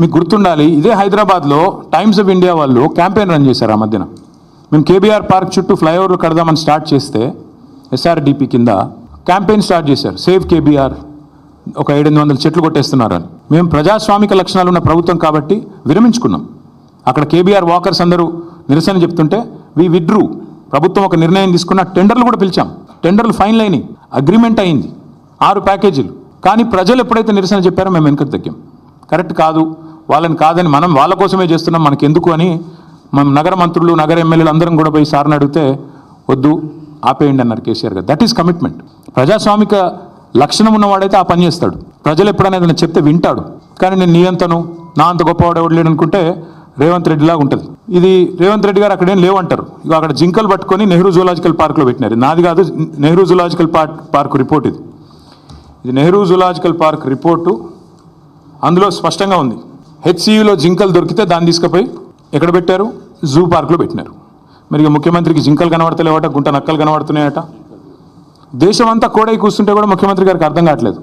మీకు గుర్తుండాలి ఇదే హైదరాబాద్లో టైమ్స్ ఆఫ్ ఇండియా వాళ్ళు క్యాంపెయిన్ రన్ చేశారు ఆ మధ్యన. మేము కేబీఆర్ పార్క్ చుట్టూ ఫ్లైఓవర్లు కడదామని స్టార్ట్ చేస్తే ఎస్ఆర్డిపి కింద క్యాంపెయిన్ స్టార్ట్ చేశారు. సేవ్ కేబీఆర్ ఒక ఏడెనిమిది వందల చెట్లు కొట్టేస్తున్నారు అని మేము ప్రజాస్వామిక లక్షణాలు ఉన్న ప్రభుత్వం కాబట్టి విరమించుకున్నాం. అక్కడ కేబీఆర్ వాకర్స్ అందరూ నిరసన చెప్తుంటే వి విడ్రూ ప్రభుత్వం ఒక నిర్ణయం తీసుకున్న టెండర్లు కూడా పిలిచాం. టెండర్లు ఫైనల్ అయినాయి అగ్రిమెంట్ అయింది. ఆరు ప్యాకేజీలు. కానీ ప్రజలు ఎప్పుడైతే నిరసన చెప్పారో మేము వెనుకకు తగ్గాం. కరెక్ట్ కాదు. వాళ్ళని కాదని మనం వాళ్ళ కోసమే చేస్తున్నాం మనకి ఎందుకు అని మనం నగర మంత్రులు నగర ఎమ్మెల్యేలు అందరం కూడా పోయి సార్ని అడిగితే వద్దు ఆపేయండి అన్నారు కేసీఆర్ గారు. దట్ ఈస్ కమిట్మెంట్ ప్రజాస్వామిక లక్షణం ఉన్నవాడైతే ఆ పని చేస్తాడు. ప్రజలు ఎప్పుడైనా ఏదైనా చెప్తే వింటాడు. కానీ నేను నీ అంతను నా అంత గొప్పవాడు ఎవడు లేడనుకుంటే రేవంత్ రెడ్డి లాగా ఉంటుంది. ఇది రేవంత్ రెడ్డి గారు అక్కడేం లేవంటారు. ఇక అక్కడ జింకలు పట్టుకొని నెహ్రూ జూలాజికల్ పార్క్లో పెట్టినారు. నాది కాదు Nehru zoological park park report ఇది. ఇది నెహ్రూ జూలాజికల్ పార్క్ రిపోర్టు అందులో స్పష్టంగా ఉంది. హెచ్సియులో జింకలు దొరికితే దాన్ని తీసుకుపోయి ఎక్కడ పెట్టారు? జూ పార్క్లో పెట్టినారు. మరి ముఖ్యమంత్రికి జింకలు కనబడతలేవట గుంట నక్కలు కనబడుతున్నాయట. దేశం అంతా కోడై కూర్చుంటే కూడా ముఖ్యమంత్రి గారికి అర్థం కావట్లేదు.